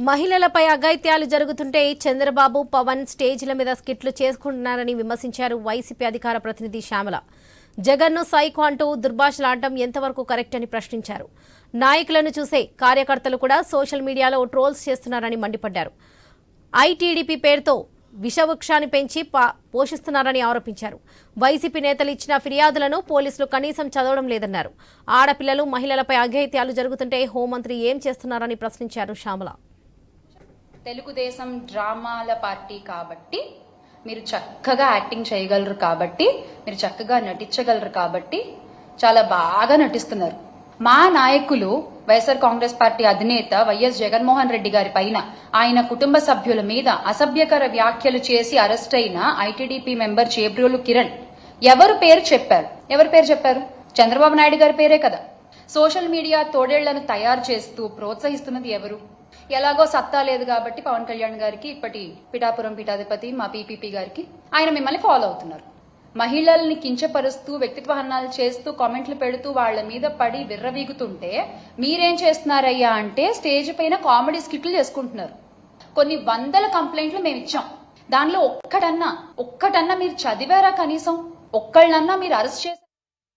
మహిళలపై అఘాయిత్యాలు జరుగుతుంటే చంద్రబాబు పవన్ స్టేజ్ల మీద స్కిట్లు చేసుకుంటున్నారని విమర్శించారు వైసీపీ అధికార ప్రతినిధి శ్యామల. జగన్ను సైకో అంటూ దుర్భాషలాడటం ఎంతవరకు కరెక్ట్ అని ప్రశ్నించారు. నాయకులను చూసే కార్యకర్తలు కూడా సోషల్ మీడియాలో ట్రోల్స్ చేస్తున్నారని మండిపడ్డారు. ఐటీడీపీ పేరుతో విషవృక్షాన్ని పెంచి పోషిస్తున్నారని ఆరోపించారు. వైసీపీ నేతలు ఇచ్చిన ఫిర్యాదులను పోలీసులు కనీసం చదవడం లేదన్నారు. ఆడపిల్లలు మహిళలపై అఘాయిత్యాలు జరుగుతుంటే హోంమంత్రి ఏం చేస్తున్నారని ప్రశ్నించారు శ్యామల. తెలుగుదేశం డ్రామాల పార్టీ కాబట్టి మీరు చక్కగా యాక్టింగ్ చేయగలరు కాబట్టి మీరు చక్కగా నటించగలరు కాబట్టి చాలా బాగా నటిస్తున్నారు. మా నాయకులు వైఎస్ఆర్ కాంగ్రెస్ పార్టీ అధినేత వైఎస్ జగన్మోహన్ రెడ్డి గారి పైన ఆయన కుటుంబ సభ్యుల మీద అసభ్యకర వ్యాఖ్యలు చేసి అరెస్ట్ అయిన ఐటీడీపీ మెంబర్ చేబ్రోలు కిరణ్. ఎవరు పేరు చెప్పారు? ఎవరు పేరు చెప్పారు? చంద్రబాబు నాయుడు గారి పేరే కదా. సోషల్ మీడియా తోడేళ్ళను తయారు చేస్తూ ప్రోత్సహిస్తున్నది ఎవరు? ఎలాగో సత్తా లేదు కాబట్టి పవన్ కళ్యాణ్ గారికి ఇప్పటి పిఠాపురం పీఠాధిపతి మా పీపీపీ గారికి ఆయన మిమ్మల్ని ఫాలో అవుతున్నారు. మహిళల్ని కించపరుస్తూ వ్యక్తిత్వ హనాలు చేస్తూ కామెంట్లు పెడుతూ వాళ్ళ మీద పడి విర్రవీగుతుంటే మీరేం చేస్తున్నారయ్యా అంటే స్టేజ్ పైన కామెడీ స్కిట్లు చేసుకుంటున్నారు. కొన్ని వందల కంప్లైంట్లు మేము ఇచ్చాం. దానిలో ఒక్కటన్నా ఒక్కటన్నా మీరు చదివారా కనీసం? ఒక్కళ్ళన్నా మీరు అరెస్ట్ చేసి